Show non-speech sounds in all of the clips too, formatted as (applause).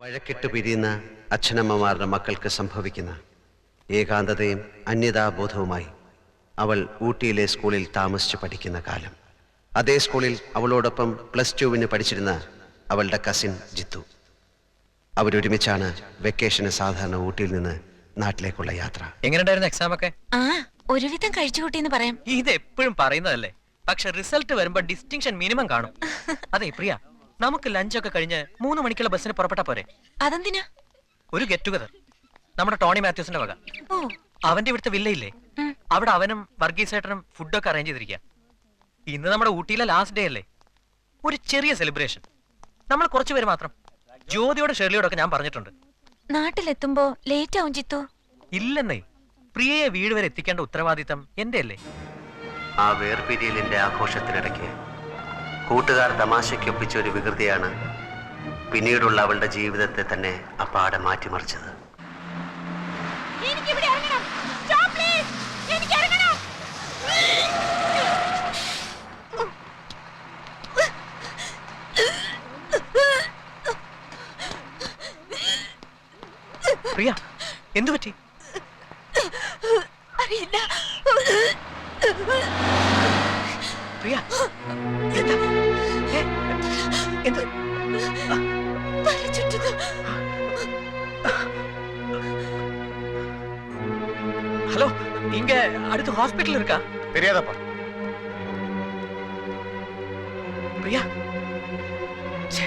വഴക്കിട്ട് പിരിയുന്ന അച്ഛനമ്മമാരുടെ മക്കൾക്ക് സംഭവിക്കുന്ന ഏകാന്തതയും അന്യതാബോധവുമായി അവൾ ഊട്ടിയിലെ സ്കൂളിൽ താമസിച്ച് പഠിക്കുന്ന കാലം. അതേ സ്കൂളിൽ അവളോടൊപ്പം പ്ലസ് ടുവിന് പഠിച്ചിരുന്ന അവളുടെ കസിൻ ജിത്തു. അവരൊരുമിച്ചാണ് വെക്കേഷന് സാധാരണ ഊട്ടിയിൽ നിന്ന് നാട്ടിലേക്കുള്ള യാത്ര. എങ്ങനെയുണ്ടായിരുന്നു എക്സാം ഒക്കെ? ആ ഒരുവിധം പറയാം. ഇത് എപ്പോഴും പറയുന്നതല്ലേ. പക്ഷെ റിസൾട്ട് വരുമ്പോ ഡിസ്റ്റിങ്ഷൻ മിനിമം കാണും. (laughs) അതെ പ്രിയ. നമുക്ക് ലഞ്ചൊക്കെ കഴിഞ്ഞ് മൂന്ന് മണിക്കുള്ള ബസ്സിന് പുറപ്പെട്ടാ പോരെ. അതെന്തിനാ? ഒരു ഗെറ്റ് ടുഗദർ നമ്മുടെ ടോണി മാത്യൂസിന്റെ വക. ഓ. അവന്റെ ഇവിടുത്തെ വില്ലയില്ലേ? അവിടെ അവനും വർഗീസ് ഏട്ടനും ഫുഡൊക്കെ അറേഞ്ച് ചെയ്തിരിക്കുക ഇന്ന് നമ്മുടെ ഊട്ടിയിലെ ലാസ്റ്റ് ഡേ അല്ലേ? ഒരു ചെറിയ സെലിബ്രേഷൻ നമ്മൾ കുറച്ച് പേര് മാത്രം. ജ്യോതിയോടെ ഷെർലിയോടൊക്കെ ഞാൻ പറഞ്ഞിട്ടുണ്ട്. നാട്ടിലെത്തുമ്പോ ലേറ്റ് ആവും ചിത്തു. ഇല്ലെന്നേ. പ്രിയയെ വീട് വരെ എത്തിക്കേണ്ട ഉത്തരവാദിത്തം എന്റെ അല്ലേ? ആ വേർപിരിയലിന്റെ ആഘോഷത്തിനിടയ്ക്ക് കൂട്ടുകാർ തമാശയ്ക്കൊപ്പിച്ച ഒരു വികൃതിയാണ് പിന്നീടുള്ള അവളുടെ ജീവിതത്തെ തന്നെ അപ്പാടെ മാറ്റിമറിച്ചത്. പ്രിയ എന്തു പറ്റി? ஹலோ இங்க அடுத்து ஹாஸ்பிடல் இருக்கா தெரியாதப்பா பிரியா ச்சே.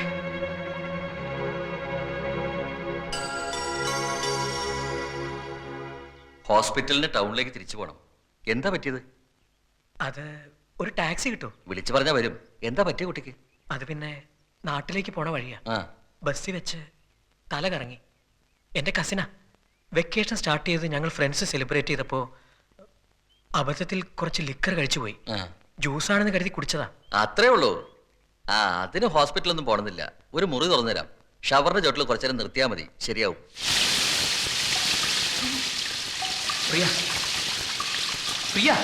ഹോസ്പിറ്റലിന് ടൗണിലേക്ക് തിരിച്ചു പോകണം എന്താ പറ്റിയത് അത് ഒരു ടാക്സി കിട്ടും വിളിച്ചു പറഞ്ഞാ വരും എന്താ പറ്റിയ കുട്ടിക്ക് അത് പിന്നെ നാട്ടിലേക്ക് പോണ വഴിയാ ആ ബസ്സിൽ വെച്ച് തല കറങ്ങി എൻ്റെ കസിനാ വെക്കേഷൻ സ്റ്റാർട്ട് ചെയ്ത് ഞങ്ങൾ ഫ്രണ്ട്സ് സെലിബ്രേറ്റ് ചെയ്തപ്പോ അബദ്ധത്തിൽ കുറച്ച് ലിക്കർ കഴിച്ചു പോയി. ജ്യൂസ് ജ്യൂസാണെന്ന് കരുതി കുടിച്ചതാ. അത്രേ ഉള്ളൂ. ആ അതിന് ഹോസ്പിറ്റലൊന്നും പോണമെന്നില്ല ഒരു മുറി തുറന്നുതരാം. ഷവറിന്റെ ചോട്ടിൽ കുറച്ചു നേരം നിർത്തിയാൽ മതി. ശരിയാവും. പ്രിയ. പ്രിയ.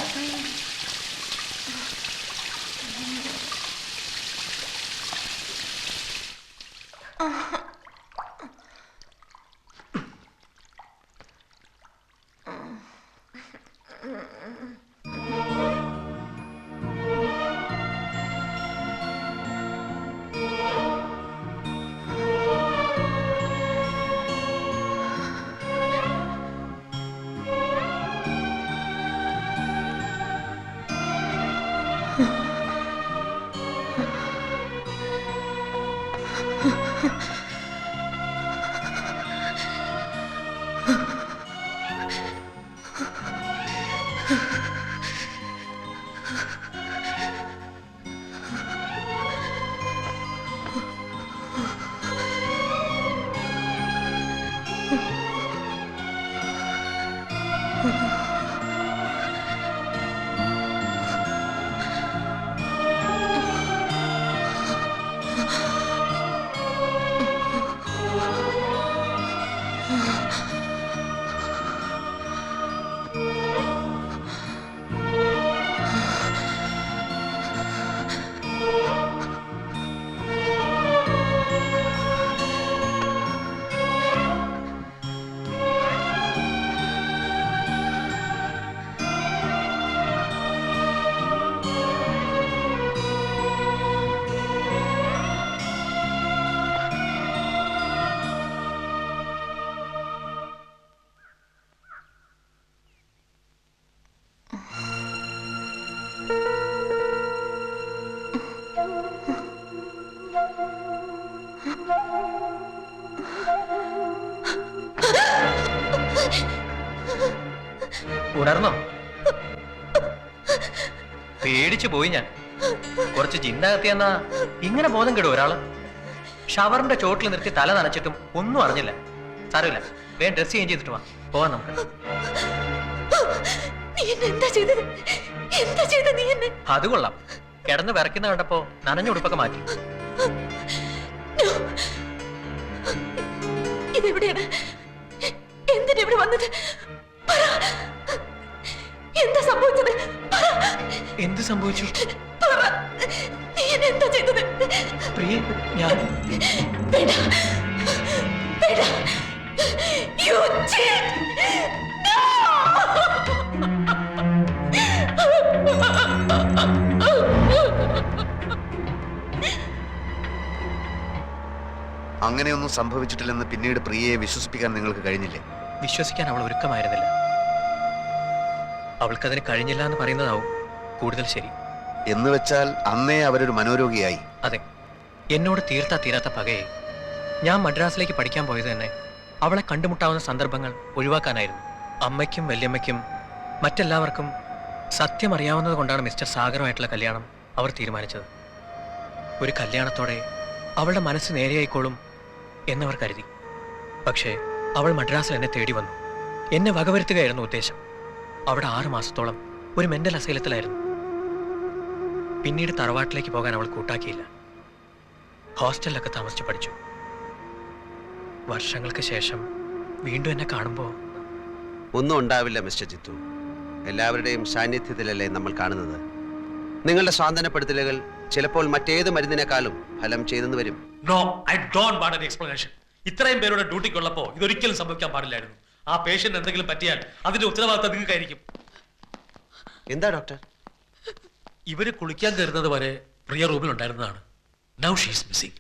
ഉണർന്നോ? പേടിച്ചു പോയി ഞാൻ. കുറച്ച് ചിന്താകത്തിയെന്നാ ഇങ്ങനെ ബോധം കെടും ഒരാൾ. ഷവറിന്റെ ചോട്ടിൽ നിർത്തി തല നനച്ചിട്ടും ഒന്നും അറിഞ്ഞില്ല. സാരമില്ല വേഗം ഡ്രസ് ചേഞ്ച് ചെയ്തിട്ട് വാ. പോവാം നമുക്ക്. അത് കൊള്ളാം. കിടന്ന് വിറയ്ക്കുന്ന കണ്ടപ്പോ നനഞ്ഞ ഉടുപ്പൊക്കെ മാറ്റി. ഇതെവിടെയാണ്? എന്തിനാ ഇവിടെ വന്നത്? സംഭവിച്ചു? എന്താ ചെയ്തത്? പ്രിയ ഞാൻ! അങ്ങനെയൊന്നും സംഭവിച്ചിട്ടില്ലെന്ന് പിന്നീട് പ്രിയയെ വിശ്വസിപ്പിക്കാൻ നിങ്ങൾക്ക് കഴിഞ്ഞില്ലേ? വിശ്വസിക്കാൻ അവൾ ഒരുക്കമായിരുന്നില്ല. അവൾക്കതിന് കഴിഞ്ഞില്ല എന്ന് പറയുന്നതാവും. കൂടുതൽ ശരി. എന്ന് വെച്ചാൽ അന്നേ അവരൊരു മനോരോഗിയായി. അതെ. എന്നോട് തീർത്താ തീരാത്ത പകയെ ഞാൻ മദ്രാസിലേക്ക് പഠിക്കാൻ പോയത് തന്നെ അവളെ കണ്ടുമുട്ടാവുന്ന സന്ദർഭങ്ങൾ ഒഴിവാക്കാനായിരുന്നു. അമ്മയ്ക്കും വല്യമ്മയ്ക്കും മറ്റെല്ലാവർക്കും സത്യം അറിയാവുന്നത് കൊണ്ടാണ് മിസ്റ്റർ സാഗറുമായിട്ടുള്ള കല്യാണം അവർ തീരുമാനിച്ചത്. ഒരു കല്യാണത്തോടെ അവളുടെ മനസ്സ് നേരെയായിക്കോളും എന്നവർ കരുതി. പക്ഷേ അവൾ മദ്രാസിൽ എന്നെ തേടി വന്നു. എന്നെ വകവരുത്തുകയായിരുന്നു ഉദ്ദേശം. അവിടെ ആറു മാസത്തോളം ഒരു മെന്റൽ അസൈലത്തിലായിരുന്നു. പിന്നീട് തറവാട്ടിലേക്ക് പോകാൻ അവൾ കൂട്ടാക്കിയില്ല. ഹോസ്റ്റലിലൊക്കെ താമസിച്ച് പഠിച്ചു. വർഷങ്ങൾക്ക് ശേഷം വീണ്ടും എന്നെ കാണുമ്പോൾ ഒന്നും ഉണ്ടാവില്ല മിസ്റ്റർ ജിത്തു. എല്ലാവരുടെയും സാന്നിധ്യത്തിലല്ലേ നമ്മൾ കാണുന്നത്. നിങ്ങളുടെ സ്വാന്തനപ്പെടുത്തലുകൾ ചിലപ്പോൾ മറ്റേത് മരുന്നിനേക്കാളും ഫലം ചെയ്തെന്ന് വരും. No I don't want explanation ഇത്രയും പേരുടെ ഡ്യൂട്ടിക്കുള്ളപ്പോ ഇതൊരിക്കലും സംഭവിക്കാൻ പാടില്ലായിരുന്നു. ആ പേഷ്യന്റ് എന്തെങ്കിലും പറ്റിയാൽ അതിന്റെ ഉത്തരവാദിത്തം നിങ്ങൾക്കായിരിക്കും. എന്താ ഡോക്ടർ ഇവർ കുളിക്കാൻ കയറുന്നത് വരെ പ്രിയ റൂമിൽ ഉണ്ടായിരുന്നതാണ്. Now she's missing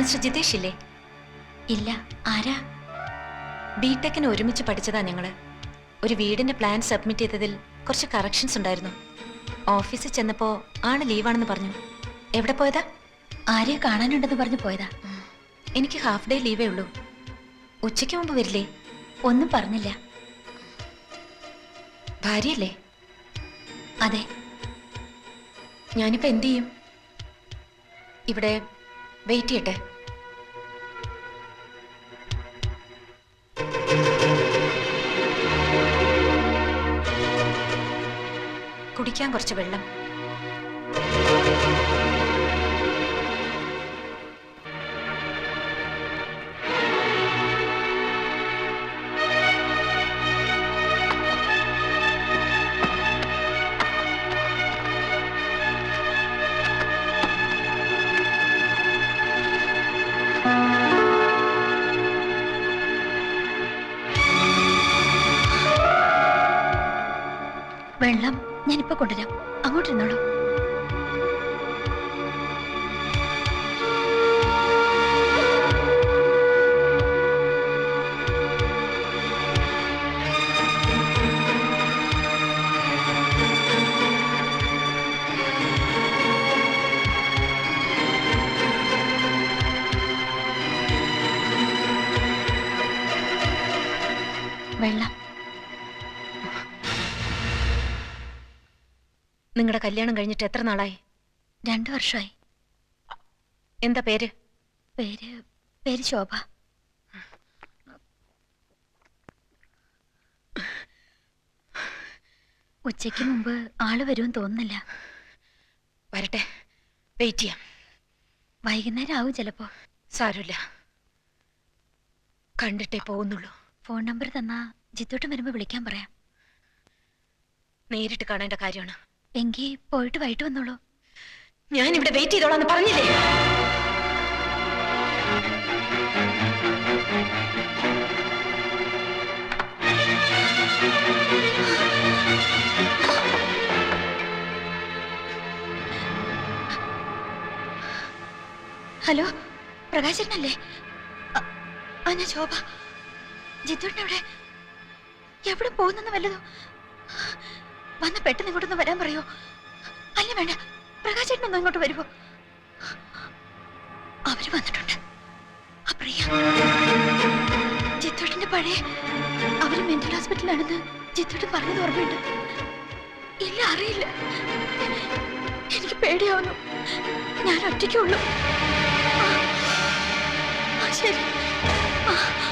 mister Jitesh ഇല്ലേ? ഇല്ല. ആരാ? ബിടെക്കിന് ഒരുമിച്ച് പഠിച്ചതാ ഞങ്ങൾ. ഒരു വീടിന്റെ പ്ലാൻ സബ്മിറ്റ് ചെയ്തതിൽ കുറച്ച് കറക്ഷൻസ് ഉണ്ടായിരുന്നു. ഓഫീസിൽ ചെന്നപ്പോ ആണ് ലീവാണെന്ന് പറഞ്ഞു. എവിടെ പോയതാ? ആരെയും കാണാനുണ്ടെന്ന് പറഞ്ഞു പോയതാ. എനിക്ക് ഹാഫ് ഡേ ലീവേ ഉള്ളൂ. ഉച്ചയ്ക്ക് മുമ്പ് വരില്ലേ? ഒന്നും പറഞ്ഞില്ല. ഭാര്യയല്ലേ? അതെ. ഞാനിപ്പോ എന്ത് ചെയ്യും? ഇവിടെ വെയിറ്റ് ചെയ്യട്ടെ. കുടിക്കാൻ കുറച്ച് വെള്ളം. ഞാനിപ്പോ കൊണ്ടുവരാം. കല്യാണം കഴിഞ്ഞിട്ട് എത്ര നാളായി? രണ്ടു വർഷമായി എന്താ പേര്? പേര് പേര് ശോഭ. ഉച്ചയ്ക്ക് മുമ്പ് ആൾ വരുമെന്ന് തോന്നുന്നില്ല. വരട്ടെ. വെയിറ്റ് ചെയ്യാം. വൈകുന്നേരം ആവും ചിലപ്പോ. സാരമില്ല. കണ്ടിട്ടേ പോകുന്നുള്ളൂ. ഫോൺ നമ്പർ തന്നാ ജിത്തോട്ടം വരുമ്പോ വിളിക്കാൻ പറയാം. നേരിട്ട് കാണേണ്ട കാര്യമാണ്. എങ്കി പോയിട്ട് വൈകിട്ട് വന്നോളൂ. ഞാൻ ഇവിടെ വെയിറ്റ് ചെയ്തോളാന്ന് പറഞ്ഞില്ലേ? ഹലോ പ്രകാശനല്ലേ ആ ഞാൻ ശോഭ. അവിടെ എവിടെ പോകുന്നെന്ന് വല്ലതോ വന്ന് പെട്ടെന്ന് ഇങ്ങോട്ടൊന്ന് വരാൻ പറയോ? അല്ല വേണ്ട. പ്രകാശേട്ടൻ ഒന്ന് ഇങ്ങോട്ട് വരുമോ അവർ വന്നിട്ടുണ്ട്. ആ പ്രിയ. ചിത്തോട്ടിന്റെ പഴയ അവർ മെന്റൽ ഹോസ്പിറ്റലാണെന്ന് ജിത്തോട്ട് പറഞ്ഞത് ഓർമ്മയുണ്ട്. ഇല്ല അറിയില്ല. എനിക്ക് പേടിയാവുന്നു. ഞാൻ ഒറ്റയ്ക്കുള്ളൂ ശരി. ആ.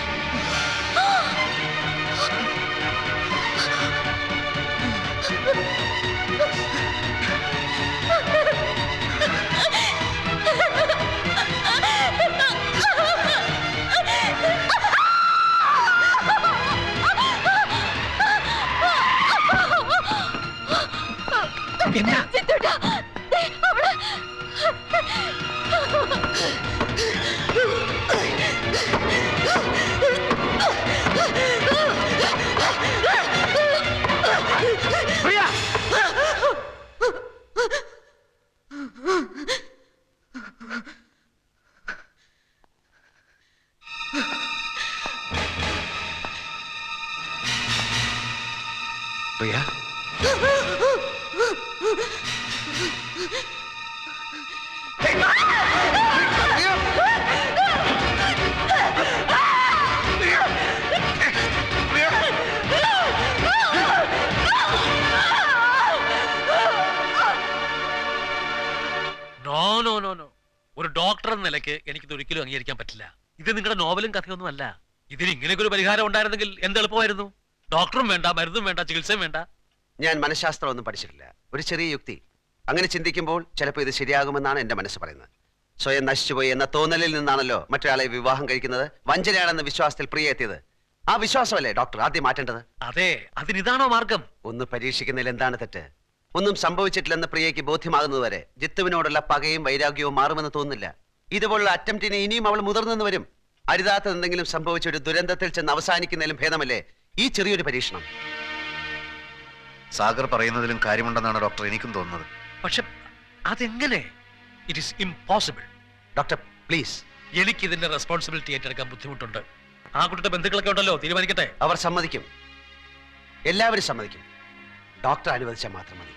നിലയ്ക്ക് എനിക്കിത് ഒരിക്കലും അംഗീകരിക്കാൻ പറ്റില്ല. ഇത് നിങ്ങളുടെ നോവലും കഥയൊന്നും അല്ല. ഇതിന് ഇങ്ങനെയൊക്കെ ഒരു പരിഹാരം ഉണ്ടായിരുന്നെങ്കിൽ എന്ത് എളുപ്പമായിരുന്നു? ഡോക്ടറും വേണ്ട മരുന്നും വേണ്ട ചികിത്സയും വേണ്ട. ഞാൻ മനഃശാസ്ത്രം ഒന്നും പഠിച്ചിട്ടില്ല. ഒരു ചെറിയ യുക്തി. അങ്ങനെ ചിന്തിക്കുമ്പോൾ ചിലപ്പോൾ ഇത് ശരിയാകുമെന്നാണ് എന്റെ മനസ്സ് പറയുന്നത്. സ്വയം നശിച്ചുപോയി എന്ന തോന്നലിൽ നിന്നാണല്ലോ മറ്റൊരാളെ വിവാഹം കഴിക്കുന്നത്. വഞ്ചനയാണെന്ന വിശ്വാസത്തിൽ പ്രിയ എത്തിയത്. ആ വിശ്വാസമല്ലേ ഡോക്ടർ ആദ്യം മാറ്റേണ്ടത്? അതെ അതിനിതാണോ മാർഗം? ഒന്ന് പരീക്ഷിക്കുന്നതിൽ എന്താണ് തെറ്റ്? ഒന്നും സംഭവിച്ചിട്ടില്ലെന്ന് പ്രിയയ്ക്ക് ബോധ്യമാകുന്നതുവരെ ജിത്തുവിനോടുള്ള പകയും വൈരാഗ്യവും മാറുമെന്ന് തോന്നുന്നില്ല. ഇതുപോലുള്ള അറ്റംപ്റ്റിന് ഇനിയും അവൾ മുതിർന്നെന്ന് വരും. അരുതാത്ത എന്തെങ്കിലും സംഭവിച്ച ഒരു ദുരന്തത്തിൽ ചെന്ന് അവസാനിക്കുന്നതിലും ഭേദമല്ലേ? ഈ ചെറിയൊരു പരീക്ഷണം. സാഗർ പറയുന്നതിലും കാര്യമുണ്ടെന്നാണ് ഡോക്ടർ എനിക്കും തോന്നുന്നത്. പക്ഷെ അതെങ്ങനെ? It is impossible doctor please എനിക്ക് ഇതിന്റെ റെസ്പോൺസിബിലിറ്റി ഏറ്റെടുക്കാൻ ബുദ്ധിമുട്ടുണ്ട്. ആ കുട്ടിയുടെ ബന്ധുക്കളൊക്കെ ഉണ്ടല്ലോ തീരുമാനിക്കട്ടെ? അവർ സമ്മതിക്കും. എല്ലാവരും സമ്മതിക്കും. ഡോക്ടർ അനുവദിച്ചാൽ മാത്രം മതി.